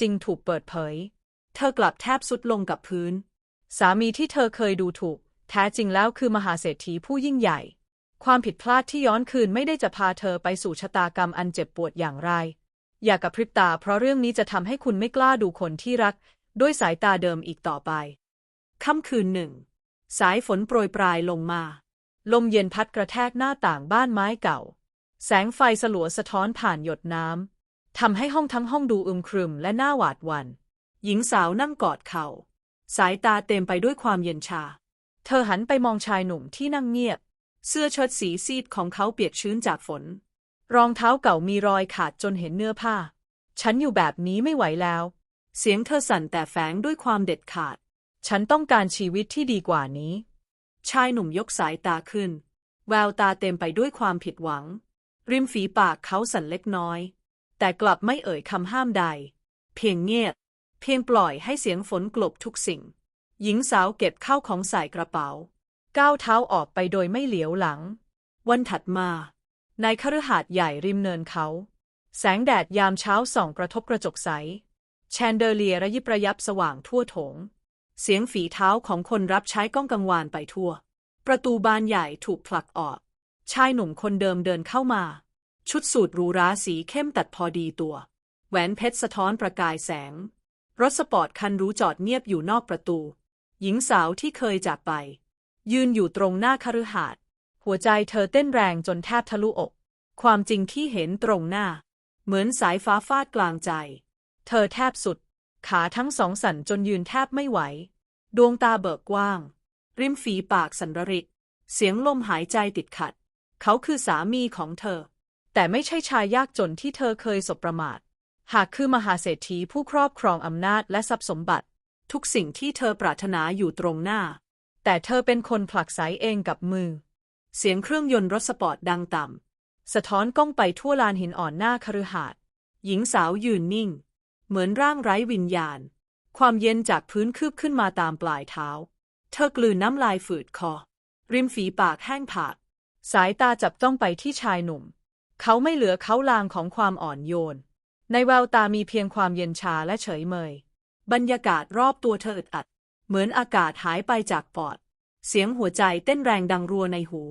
จริงถูกเปิดเผย เธอกลับแทบสุดลงกับพื้น สามีที่เธอเคยดูถูก แท้จริงแล้วคือมหาเศรษฐีผู้ยิ่งใหญ่ ความผิดพลาดที่ย้อนคืนไม่ได้จะพาเธอไปสู่ชะตากรรมอันเจ็บปวดอย่างไร อย่ากระพริบตาเพราะเรื่องนี้จะทำให้คุณไม่กล้าดูคนที่รัก ด้วยสายตาเดิมอีกต่อไปค่ำคืนหนึ่ง สายฝนโปรยปลายลงมา ลมเย็นพัดกระแทกหน้าต่างบ้านไม้เก่า แสงไฟสลัวสะท้อนผ่านหยดน้ำ ทำให้ห้องทั้งห้องดูอึมครึมและน่าหวาดหวัน่น หญิงสาวนั่งกอดเขา่า สายตาเต็มไปด้วยความเย็นชา เธอหันไปมองชายหนุ่มที่นั่งเงียบ เสื้อเชิ้ตสีซีดของเขาเปียกชื้นจากฝน รองเท้าเก่ามีรอยขาดจนเห็นเนื้อผ้า ฉันอยู่แบบนี้ไม่ไหวแล้ว เสียงเธอสั่นแต่แฝงด้วยความเด็ดขาด ฉันต้องการชีวิตที่ดีกว่านี้ ชายหนุ่มยกสายตาขึ้น แววตาเต็มไปด้วยความผิดหวัง ริมฝีปากเขาสั่นเล็กน้อย แต่กลับไม่เอ่ยคำห้ามใด เพียงเงียบ เพียงปล่อยให้เสียงฝนกลบทุกสิ่ง หญิงสาวเก็บข้าวของใส่กระเป๋า ก้าวเท้าออกไปโดยไม่เหลียวหลัง วันถัดมา ในคฤหาสน์ใหญ่ริมเนินเขา แสงแดดยามเช้าส่องกระทบกระจกใส แชนเดอเลียระยิบระยับสว่างทั่วโถง เสียงฝีเท้าของคนรับใช้ก้องกังวานไปทั่ว ประตูบานใหญ่ถูกผลักออก ชายหนุ่มคนเดิมเดินเข้ามา ชุดสูทหรูหราสีเข้มตัดพอดีตัว แหวนเพชรสะท้อนประกายแสง รถสปอร์ตคันรู้จอดเงียบอยู่นอกประตู หญิงสาวที่เคยจากไป ยืนอยู่ตรงหน้าคฤหาสน์หัวใจเธอเต้นแรงจนแทบทะลุอก ความจริงที่เห็นตรงหน้า เหมือนสายฟ้าฟาดกลางใจ เธอแทบสุด ขาทั้งสองสั่นจนยืนแทบไม่ไหว ดวงตาเบิกกว้าง ริมฝีปากสันรริก เสียงลมหายใจติดขัด เขาคือสามีของเธอ แต่ไม่ใช่ชายยากจนที่เธอเคยสบประมาท หากคือมหาเศรษฐีผู้ครอบครองอำนาจและทรัพย์สมบัติ ทุกสิ่งที่เธอปรารถนาอยู่ตรงหน้า แต่เธอเป็นคนผลักไสเองกับมือ เสียงเครื่องยนต์รถสปอร์ตดังต่ำสะท้อนกล้องไปทั่วลานหินอ่อนหน้าคฤหาสน์หญิงสาวยืนนิ่ง เหมือนร่างไร้วิญญาณ ความเย็นจากพื้นคืบขึ้นมาตามปลายเท้า เธอกลืนน้ำลายฝืดคอ ริมฝีปากแห้งผาก สายตาจับจ้องไปที่ชายหนุ่ม เขาไม่เหลือเขาลางของความอ่อนโยน ในแววตามีเพียงความเย็นชาและเฉยเมย บรรยากาศรอบตัวเธออึดอัด เหมือนอากาศหายไปจากปอด เสียงหัวใจเต้นแรงดังรัวในหู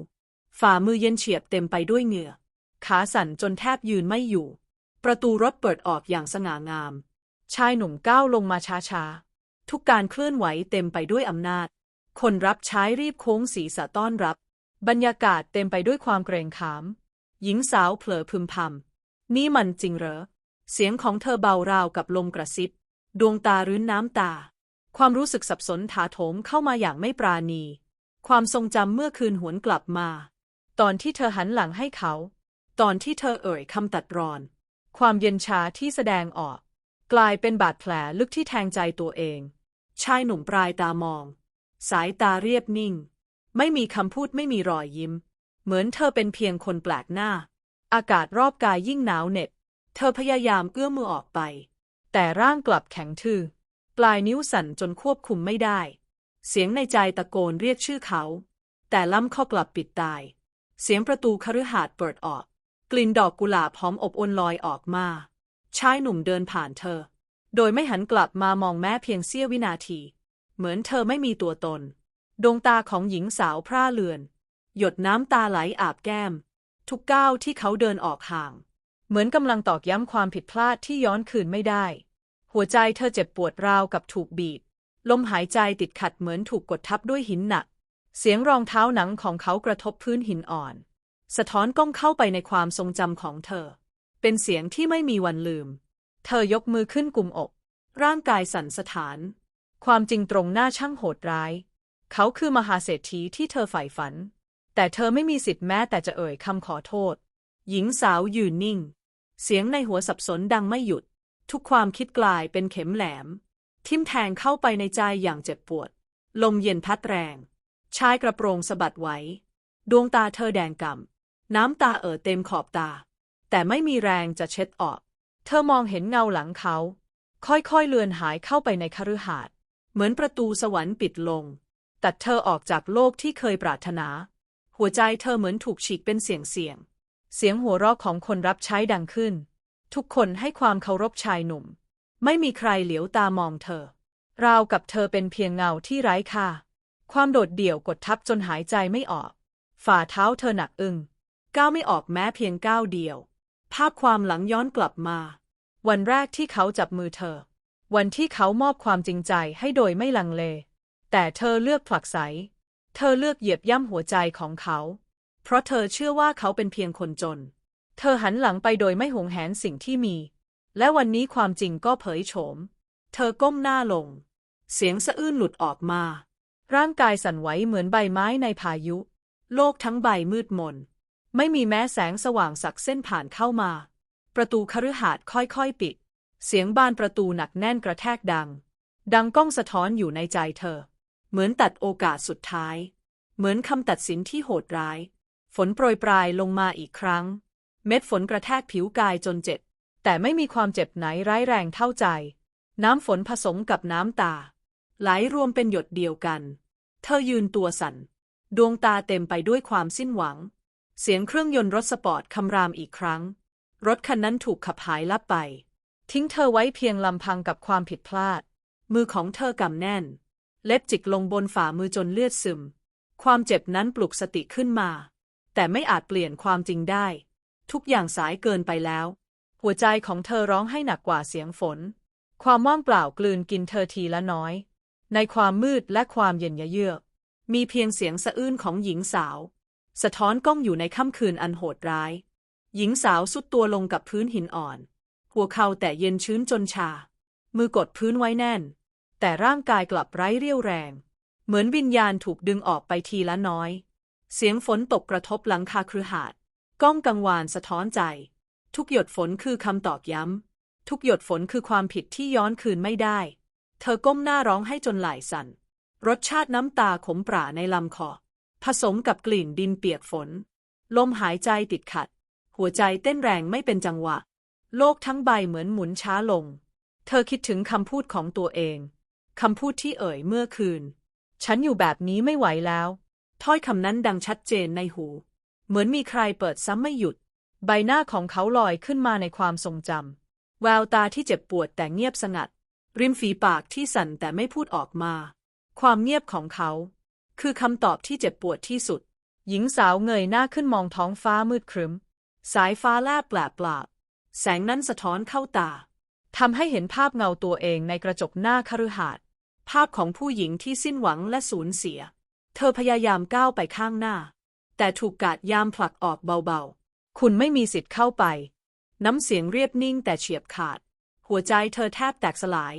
ฝ่ามือเย็นเฉียบเต็มไปด้วยเหงื่อ ขาสั่นจนแทบยืนไม่อยู่ ประตูรถเปิดออกอย่างสง่างาม ชายหนุ่มก้าวลงมาช้าๆ ทุกการเคลื่อนไหวเต็มไปด้วยอำนาจ คนรับใช้รีบโค้งศีรษะต้อนรับ บรรยากาศเต็มไปด้วยความเกรงขาม หญิงสาวเผลอพึมพำนี่มันจริงเหรอ เสียงของเธอเบาราวกับลมกระซิบ ดวงตารื้นน้ำตา ความรู้สึกสับสนถาโถมเข้ามาอย่างไม่ปราณี ความทรงจำเมื่อคืนหวนกลับมา ตอนที่เธอหันหลังให้เขา ตอนที่เธอเอ่ยคำตัดรอน ความเย็นชาที่แสดงออก กลายเป็นบาดแผลลึกที่แทงใจตัวเอง ชายหนุ่มปลายตามอง สายตาเรียบนิ่ง ไม่มีคำพูดไม่มีรอยยิ้ม เหมือนเธอเป็นเพียงคนแปลกหน้า อากาศรอบกายยิ่งหนาวเหน็บ เธอพยายามเอื้อมมือออกไป แต่ร่างกลับแข็งทื่อ ปลายนิ้วสั่นจนควบคุมไม่ได้ เสียงในใจตะโกนเรียกชื่อเขา แต่ล้ำข้อกลับปิดตาย เสียงประตูคฤหาสน์เปิดออก กลิ่นดอกกุหลาบหอมอบอวลลอยออกมา ชายหนุ่มเดินผ่านเธอ โดยไม่หันกลับมามองแม้เพียงเสี้ยววินาที เหมือนเธอไม่มีตัวตน ดวงตาของหญิงสาวพร่าเลือน หยดน้ำตาไหลอาบแก้ม ทุกก้าวที่เขาเดินออกห่าง เหมือนกำลังตอกย้ำความผิดพลาดที่ย้อนคืนไม่ได้ หัวใจเธอเจ็บปวดราวกับถูกบีบ ลมหายใจติดขัดเหมือนถูกกดทับด้วยหินหนัก เสียงรองเท้าหนังของเขากระทบพื้นหินอ่อน สะท้อนกล้องเข้าไปในความทรงจำของเธอ เป็นเสียงที่ไม่มีวันลืม เธอยกมือขึ้นกุมอก ร่างกายสั่นสะท้าน ความจริงตรงหน้าช่างโหดร้าย เขาคือมหาเศรษฐีที่เธอใฝ่ฝัน แต่เธอไม่มีสิทธิ์แม้แต่จะเอ่ยคำขอโทษ หญิงสาวยืนนิ่ง เสียงในหัวสับสนดังไม่หยุด ทุกความคิดกลายเป็นเข็มแหลม ทิ่มแทงเข้าไปในใจอย่างเจ็บปวด ลมเย็นพัดแรง ชายกระโปรงสะบัดไว้ ดวงตาเธอแดงก่ำน้ำตาเอ่อเต็มขอบตา แต่ไม่มีแรงจะเช็ดออก เธอมองเห็นเงาหลังเขา ค่อยๆเลือนหายเข้าไปในคฤหาสน์เหมือนประตูสวรรค์ปิดลง ตัดเธอออกจากโลกที่เคยปรารถนา หัวใจเธอเหมือนถูกฉีกเป็นเสียงเสียง เสียงหัวเราะของคนรับใช้ดังขึ้น ทุกคนให้ความเคารพชายหนุ่ม ไม่มีใครเหลียวตามองเธอ ราวกับเธอเป็นเพียงเงาที่ไร้ค่า ความโดดเดี่ยวกดทับจนหายใจไม่ออก ฝ่าเท้าเธอหนักอึ้งก้าวไม่ออกแม้เพียงก้าวเดียว ภาพความหลังย้อนกลับมา วันแรกที่เขาจับมือเธอ วันที่เขามอบความจริงใจให้โดยไม่ลังเล แต่เธอเลือกผลักไส เธอเลือกเหยียบย่ำหัวใจของเขา เพราะเธอเชื่อว่าเขาเป็นเพียงคนจน เธอหันหลังไปโดยไม่หวงแหนสิ่งที่มี และวันนี้ความจริงก็เผยโฉม เธอก้มหน้าลง เสียงสะอื้นหลุดออกมา ร่างกายสั่นไหวเหมือนใบไม้ในพายุ โลกทั้งใบมืดมน ไม่มีแม้แสงสว่างสักเส้นผ่านเข้ามา ประตูคฤหาสน์ค่อยๆปิด เสียงบานประตูหนักแน่นกระแทกดัง ดังก้องสะท้อนอยู่ในใจเธอ เหมือนตัดโอกาสสุดท้าย เหมือนคำตัดสินที่โหดร้าย ฝนโปรยปลายลงมาอีกครั้ง เม็ดฝนกระแทกผิวกายจนเจ็บ แต่ไม่มีความเจ็บไหนร้ายแรงเท่าใจ น้ำฝนผสมกับน้ำตา ไหลรวมเป็นหยดเดียวกัน เธอยืนตัวสั่น ดวงตาเต็มไปด้วยความสิ้นหวัง เสียงเครื่องยนต์รถสปอร์ตคำรามอีกครั้ง รถคันนั้นถูกขับหายลับไป ทิ้งเธอไว้เพียงลำพังกับความผิดพลาด มือของเธอกำแน่น เล็บจิกลงบนฝ่ามือจนเลือดซึม ความเจ็บนั้นปลุกสติขึ้นมา แต่ไม่อาจเปลี่ยนความจริงได้ ทุกอย่างสายเกินไปแล้ว หัวใจของเธอร้องให้หนักกว่าเสียงฝน ความว่างเปล่ากลืนกินเธอทีละน้อย ในความมืดและความเย็นยะเยือกมีเพียงเสียงสะอื้นของหญิงสาว สะท้อนกล้องอยู่ในค่ำคืนอันโหดร้าย หญิงสาวสุดตัวลงกับพื้นหินอ่อน หัวเข่าแต่เย็นชื้นจนชา มือกดพื้นไว้แน่น แต่ร่างกายกลับไร้เรี่ยวแรง เหมือนวิญญาณถูกดึงออกไปทีละน้อย เสียงฝนตกกระทบหลังคาคฤหาสน์ก้องกังวานสะท้อนใจ ทุกหยดฝนคือคำตอกย้ำ ทุกหยดฝนคือความผิดที่ย้อนคืนไม่ได้ เธอก้มหน้าร้องให้จนไหล่สั่น รสชาติน้ำตาขมปราในลำคอ ผสมกับกลิ่นดินเปียกฝน ลมหายใจติดขัด หัวใจเต้นแรงไม่เป็นจังหวะ โลกทั้งใบเหมือนหมุนช้าลง เธอคิดถึงคำพูดของตัวเอง คำพูดที่เอ่ยเมื่อคืน ฉันอยู่แบบนี้ไม่ไหวแล้ว ถ้อยคำนั้นดังชัดเจนในหู เหมือนมีใครเปิดซ้ำไม่หยุด ใบหน้าของเขาลอยขึ้นมาในความทรงจำแววตาที่เจ็บปวดแต่เงียบสงัด ริมฝีปากที่สั่นแต่ไม่พูดออกมา ความเงียบของเขา คือคำตอบที่เจ็บปวดที่สุด หญิงสาวเงยหน้าขึ้นมองท้องฟ้ามืดครึ้ม สายฟ้าแลบแปลบปลาบแสงนั้นสะท้อนเข้าตาทำให้เห็นภาพเงาตัวเองในกระจกหน้าคฤหาสน์ ภาพของผู้หญิงที่สิ้นหวังและสูญเสีย เธอพยายามก้าวไปข้างหน้า แต่ถูกกาดยามผลักออกเบาๆ คุณไม่มีสิทธิ์เข้าไป น้ำเสียงเรียบนิ่งแต่เฉียบขาด หัวใจเธอแทบแตกสลาย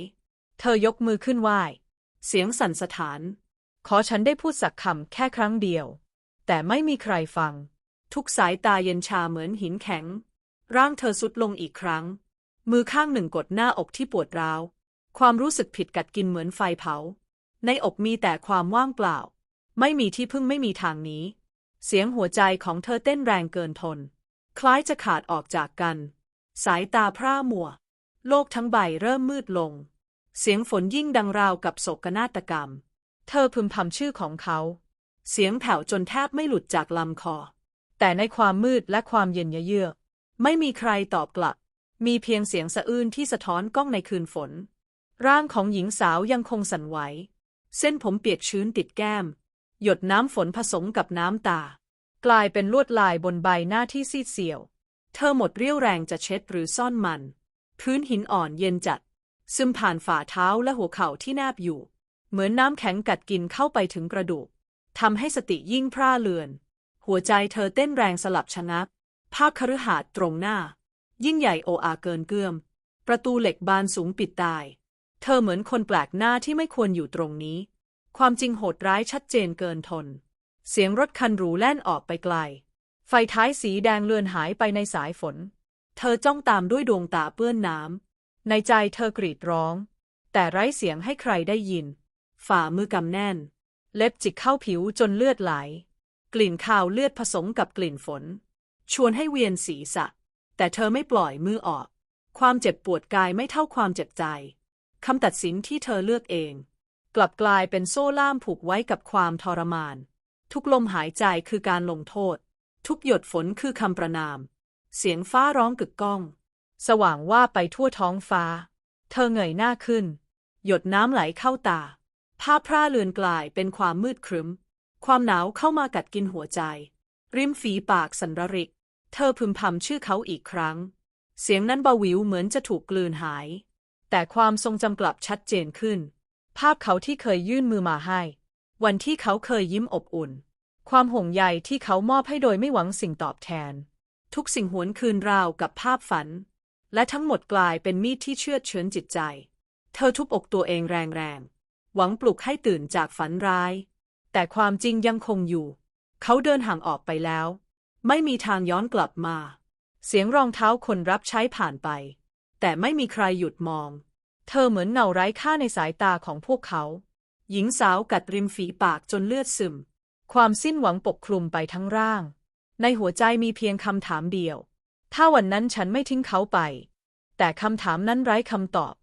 เธอยกมือขึ้นไหว้เสียงสั่นสะท้าน ขอฉันได้พูดสักคำแค่ครั้งเดียว แต่ไม่มีใครฟัง ทุกสายตาเย็นชาเหมือนหินแข็ง ร่างเธอสุดลงอีกครั้ง มือข้างหนึ่งกดหน้าอกที่ปวดร้าว ความรู้สึกผิดกัดกินเหมือนไฟเผา ในอกมีแต่ความว่างเปล่า ไม่มีที่พึ่งไม่มีทางหนี้ เสียงหัวใจของเธอเต้นแรงเกินทน คล้ายจะขาดออกจากกัน สายตาพร่ามัว โลกทั้งใบเริ่มมืดลง เสียงฝนยิ่งดังราวกับโศกนาฏกรรม เธอพึมพำชื่อของเขา เสียงแผ่วจนแทบไม่หลุดจากลำคอ แต่ในความมืดและความเย็นเยือกไม่มีใครตอบกลับ มีเพียงเสียงสะอื้นที่สะท้อนก้องในคืนฝน ร่างของหญิงสาวยังคงสั่นไหว เส้นผมเปียกชื้นติดแก้ม หยดน้ำฝนผสมกับน้ำตา กลายเป็นลวดลายบนใบหน้าที่ซีดเซียว เธอหมดเรี่ยวแรงจะเช็ดหรือซ่อนมัน พื้นหินอ่อนเย็นจัด ซึมผ่านฝ่าเท้าและหัวเข่าที่แนบอยู่ เหมือนน้ำแข็งกัดกินเข้าไปถึงกระดูกทำให้สติยิ่งพร่าเลือน หัวใจเธอเต้นแรงสลับชะงัก ภาพคฤหาสน์ตรงหน้า ยิ่งใหญ่โออาเกินเกื้อม ประตูเหล็กบานสูงปิดตาย เธอเหมือนคนแปลกหน้าที่ไม่ควรอยู่ตรงนี้ ความจริงโหดร้ายชัดเจนเกินทน เสียงรถคันหรูแล่นออกไปไกล ไฟท้ายสีแดงเลือนหายไปในสายฝน เธอจ้องตามด้วยดวงตาเปื้อนน้ำ ในใจเธอกรีดร้อง แต่ไร้เสียงให้ใครได้ยิน ฝ่ามือกำแน่น เล็บจิกเข้าผิวจนเลือดไหล กลิ่นคาวเลือดผสมกับกลิ่นฝน ชวนให้เวียนศีรษะ แต่เธอไม่ปล่อยมือออก ความเจ็บปวดกายไม่เท่าความเจ็บใจ คำตัดสินที่เธอเลือกเอง กลับกลายเป็นโซ่ล่ามผูกไว้กับความทรมาน ทุกลมหายใจคือการลงโทษ ทุกหยดฝนคือคำประนาม เสียงฟ้าร้องกึกก้อง สว่างว่าไปทั่วท้องฟ้า เธอเงยหน้าขึ้น หยดน้ำไหลเข้าตา ภาพพร่าเลือนกลายเป็นความมืดครึ้ม ความหนาวเข้ามากัดกินหัวใจ ริมฝีปากสันรริก เธอพึมพำชื่อเขาอีกครั้ง เสียงนั้นเบาวิวเหมือนจะถูกกลืนหาย แต่ความทรงจำกลับชัดเจนขึ้น ภาพเขาที่เคยยื่นมือมาให้ วันที่เขาเคยยิ้มอบอุ่น ความห่วงใยที่เขามอบให้โดยไม่หวังสิ่งตอบแทน ทุกสิ่งหวนคืนราวกับภาพฝัน และทั้งหมดกลายเป็นมีดที่เชือดเฉือนจิตใจ เธอทุบอกตัวเองแรงๆ หวังปลุกให้ตื่นจากฝันร้าย แต่ความจริงยังคงอยู่ เขาเดินห่างออกไปแล้ว ไม่มีทางย้อนกลับมา เสียงรองเท้าคนรับใช้ผ่านไป แต่ไม่มีใครหยุดมอง เธอเหมือนเงาไร้ค่าในสายตาของพวกเขา หญิงสาวกัดริมฝีปากจนเลือดซึม ความสิ้นหวังปกคลุมไปทั้งร่าง ในหัวใจมีเพียงคำถามเดียว ถ้าวันนั้นฉันไม่ทิ้งเขาไป แต่คำถามนั้นไร้คำตอบ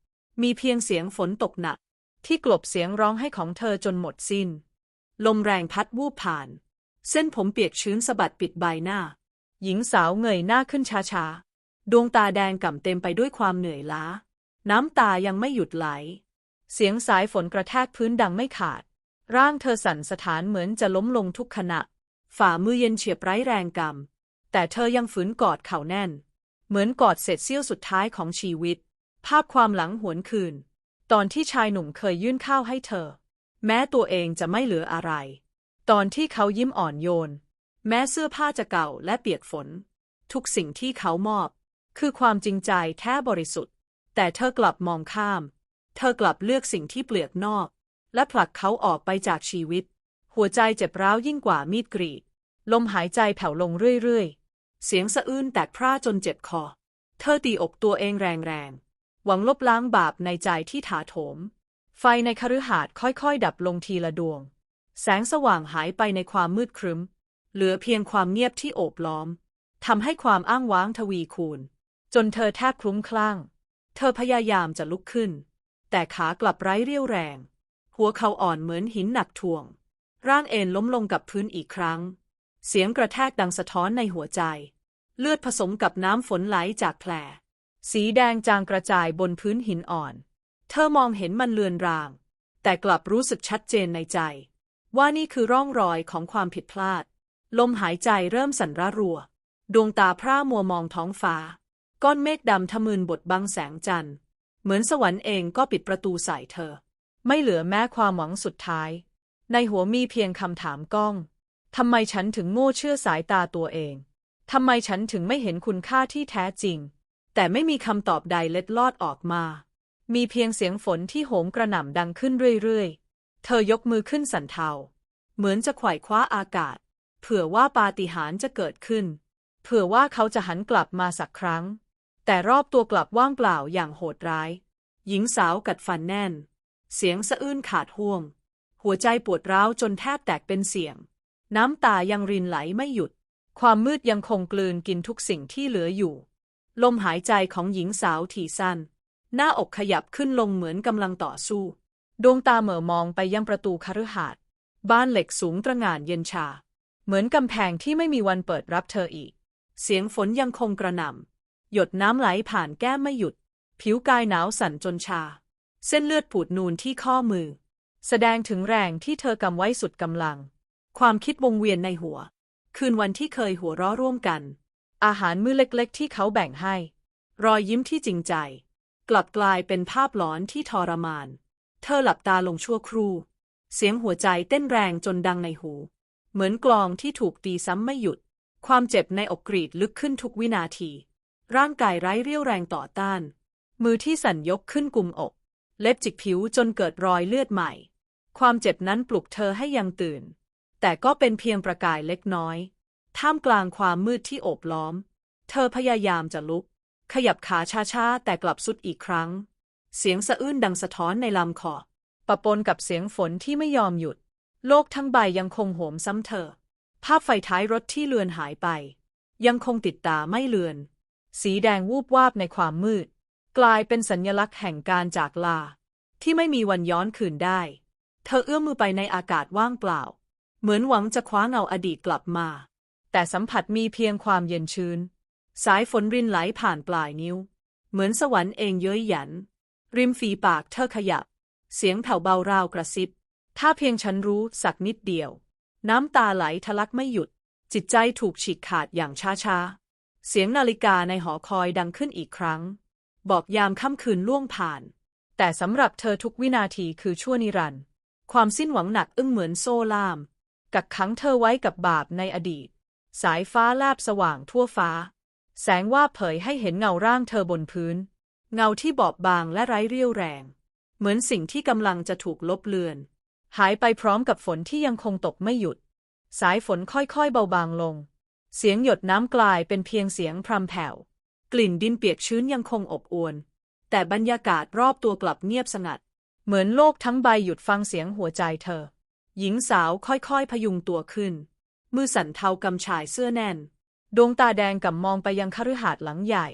มีเพียงเสียงฝนตกหนัก ที่กลบเสียงร้องให้ของเธอจนหมดสิ้น ลมแรงพัดวูบผ่าน เส้นผมเปียกชื้นสะบัดปิดใบหน้า หญิงสาวเงยหน้าขึ้นช้าๆ ดวงตาแดงก่ำเต็มไปด้วยความเหนื่อยล้า น้ำตายังไม่หยุดไหล เสียงสายฝนกระแทกพื้นดังไม่ขาด ร่างเธอสั่นสะท้านเหมือนจะล้มลงทุกขณะ ฝ่ามือเย็นเฉียบไร้แรงกำแต่เธอยังฝืนกอดเข่าแน่น เหมือนกอดเศษเสี้ยวสุดท้ายของชีวิต ภาพความหลังหวนคืน ตอนที่ชายหนุ่มเคยยื่นข้าวให้เธอ แม้ตัวเองจะไม่เหลืออะไร ตอนที่เขายิ้มอ่อนโยน แม้เสื้อผ้าจะเก่าและเปียกฝน ทุกสิ่งที่เขามอบ คือความจริงใจแท้บริสุทธิ์ แต่เธอกลับมองข้าม เธอกลับเลือกสิ่งที่เปลือกนอก และผลักเขาออกไปจากชีวิต หัวใจเจ็บร้าวยิ่งกว่ามีดกรีด ลมหายใจแผ่วลงเรื่อยๆ เสียงสะอื้นแตกพร่าจนเจ็บคอ เธอตีอกตัวเองแรงๆ หวังลบล้างบาปในใจที่ถาโถม ไฟในคฤหาสน์ค่อยๆ ดับลงทีละดวง แสงสว่างหายไปในความมืดครึ้ม เหลือเพียงความเงียบที่โอบล้อมทำให้ความอ้างว้างทวีคูณ จนเธอแทบคลุ้มคลั่ง เธอพยายามจะลุกขึ้น แต่ขากลับไร้เรี่ยวแรง หัวเขาอ่อนเหมือนหินหนักถ่วง ร่างเอ็นล้มลงกับพื้นอีกครั้ง เสียงกระแทกดังสะท้อนในหัวใจ เลือดผสมกับน้ำฝนไหลจากแผล สีแดงจางกระจายบนพื้นหินอ่อน เธอมองเห็นมันเลือนราง แต่กลับรู้สึกชัดเจนในใจ ว่านี่คือร่องรอยของความผิดพลาด ลมหายใจเริ่มสั่นระรัว ดวงตาพร่ามัวมองท้องฟ้า ก้อนเมฆดำทะมึนบดบังแสงจันทร์ เหมือนสวรรค์เองก็ปิดประตูใส่เธอ ไม่เหลือแม้ความหวังสุดท้าย ในหัวมีเพียงคำถามก้องทำไมฉันถึงโง่เชื่อสายตาตัวเอง ทำไมฉันถึงไม่เห็นคุณค่าที่แท้จริง แต่ไม่มีคำตอบใดเล็ดลอดออกมา มีเพียงเสียงฝนที่โหมกระหน่ำดังขึ้นเรื่อยๆ เธอยกมือขึ้นสันเทา เหมือนจะไขว่คว้าอากาศ เผื่อว่าปาฏิหาริย์จะเกิดขึ้น เผื่อว่าเขาจะหันกลับมาสักครั้ง แต่รอบตัวกลับว่างเปล่าอย่างโหดร้าย หญิงสาวกัดฟันแน่น เสียงสะอื้นขาดห่วง หัวใจปวดร้าวจนแทบแตกเป็นเสียง น้ำตายังรินไหลไม่หยุด ความมืดยังคงกลืนกินทุกสิ่งที่เหลืออยู่ ลมหายใจของหญิงสาวถี่สั้น หน้าอกขยับขึ้นลงเหมือนกำลังต่อสู้ ดวงตาเหม่อมองไปยังประตูคฤหาสน์บ้านเหล็กสูงตระหง่านเย็นชา เหมือนกำแพงที่ไม่มีวันเปิดรับเธออีก เสียงฝนยังคงกระหน่ำ หยดน้ำไหลผ่านแก้มไม่หยุด ผิวกายหนาวสั่นจนชา เส้นเลือดปูดนูนที่ข้อมือ แสดงถึงแรงที่เธอกำไว้สุดกำลัง ความคิดวงเวียนในหัว คืนวันที่เคยหัวเราะร่วมกัน อาหารมื้อเล็กๆ ที่เขาแบ่งให้ รอยยิ้มที่จริงใจ กลับกลายเป็นภาพหลอนที่ทรมาน เธอหลับตาลงชั่วครู่ เสียงหัวใจเต้นแรงจนดังในหู เหมือนกลองที่ถูกตีซ้ำไม่หยุด ความเจ็บในอกกรีดลึกขึ้นทุกวินาที ร่างกายไร้เรี่ยวแรงต่อต้าน มือที่สั่นยกขึ้นกุมอก เล็บจิกผิวจนเกิดรอยเลือดใหม่ ความเจ็บนั้นปลุกเธอให้ยังตื่น แต่ก็เป็นเพียงประกายเล็กน้อย ท่ามกลางความมืดที่โอบล้อม เธอพยายามจะลุก ขยับขาช้าๆ แต่กลับสุดอีกครั้ง เสียงสะอื้นดังสะท้อนในลำคอปะปนกับเสียงฝนที่ไม่ยอมหยุด โลกทั้งใบยังคงโหมซ้ำเธอ ภาพไฟท้ายรถที่เลือนหายไป ยังคงติดตาไม่เลือน สีแดงวูบวาบในความมืด กลายเป็นสัญลักษณ์แห่งการจากลา ที่ไม่มีวันย้อนคืนได้ เธอเอื้อมมือไปในอากาศว่างเปล่า เหมือนหวังจะคว้าเงาอดีตกลับมา แต่สัมผัสมีเพียงความเย็นชื้น สายฝนรินไหลผ่านปลายนิ้ว เหมือนสวรรค์เองเย้ยหยัน ริมฝีปากเธอขยับ เสียงแผ่วเบาราวกระซิบ ถ้าเพียงฉันรู้สักนิดเดียว น้ำตาไหลทะลักไม่หยุด จิตใจถูกฉีกขาดอย่างช้าๆ เสียงนาฬิกาในหอคอยดังขึ้นอีกครั้ง บอกยามค่ำคืนล่วงผ่าน แต่สำหรับเธอทุกวินาทีคือชั่วนิรันดร์ความสิ้นหวังหนักอึ้งเหมือนโซ่ล่าม กักขังเธอไว้กับบาปในอดีต สายฟ้าแลบสว่างทั่วฟ้า แสงว่าเผยให้เห็นเงาร่างเธอบนพื้น เงาที่บอบบางและไร้เรี่ยวแรง เหมือนสิ่งที่กำลังจะถูกลบเลือน หายไปพร้อมกับฝนที่ยังคงตกไม่หยุด สายฝนค่อยๆเบาบางลง เสียงหยดน้ำกลายเป็นเพียงเสียงพรำแผ่ว กลิ่นดินเปียกชื้นยังคงอบอวล แต่บรรยากาศรอบตัวกลับเงียบสงัด เหมือนโลกทั้งใบหยุดฟังเสียงหัวใจเธอ หญิงสาวค่อยๆ พยุงตัวขึ้น มือสั่นเทากำชายเสื้อแน่น ดวงตาแดงกับมองไปยังคฤหาสน์หลังใหญ่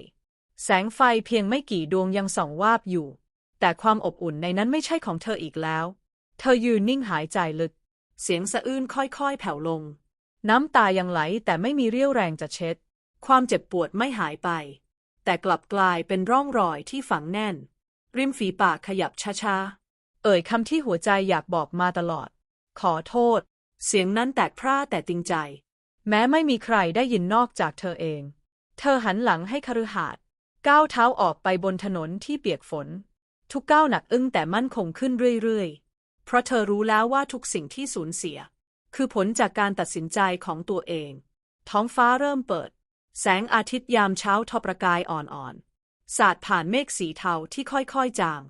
แสงไฟเพียงไม่กี่ดวงยังส่องวาบอยู่ แต่ความอบอุ่นในนั้นไม่ใช่ของเธออีกแล้ว เธอยืนนิ่งหายใจลึก เสียงสะอื้นค่อยๆ แผ่วลง น้ำตายังไหลแต่ไม่มีเรี่ยวแรงจะเช็ด ความเจ็บปวดไม่หายไป แต่กลับกลายเป็นร่องรอยที่ฝังแน่น ริมฝีปากขยับช้าๆ เอ่ยคำที่หัวใจอยากบอกมาตลอด ขอโทษ เสียงนั้นแตกพร่าแต่จริงใจ แม้ไม่มีใครได้ยินนอกจากเธอเอง เธอหันหลังให้คฤหาสน์ก้าวเท้าออกไปบนถนนที่เปียกฝน ทุกก้าวหนักอึ้งแต่มั่นคงขึ้นเรื่อยๆ เพราะเธอรู้แล้วว่าทุกสิ่งที่สูญเสีย คือผลจากการตัดสินใจของตัวเอง ท้องฟ้าเริ่มเปิด แสงอาทิตย์ยามเช้าทอประกายอ่อนๆ สาดผ่านเมฆสีเทาที่ค่อยๆจาง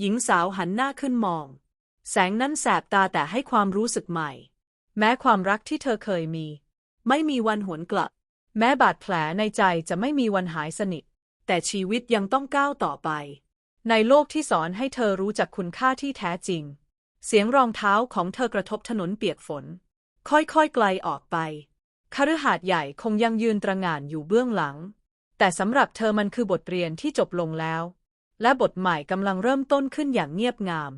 หญิงสาวหันหน้าขึ้นมอง แสงนั้นแสบตาแต่ให้ความรู้สึกใหม่ แม้ความรักที่เธอเคยมี ไม่มีวันหวนกลับ แม้บาดแผลในใจจะไม่มีวันหายสนิท แต่ชีวิตยังต้องก้าวต่อไป ในโลกที่สอนให้เธอรู้จักคุณค่าที่แท้จริง เสียงรองเท้าของเธอกระทบถนนเปียกฝน ค่อยๆไกลออกไปคฤหาสน์ใหญ่คงยังยืนตระหง่านอยู่เบื้องหลัง แต่สำหรับเธอมันคือบทเรียนที่จบลงแล้ว และบทใหม่กำลังเริ่มต้นขึ้นอย่างเงียบงาม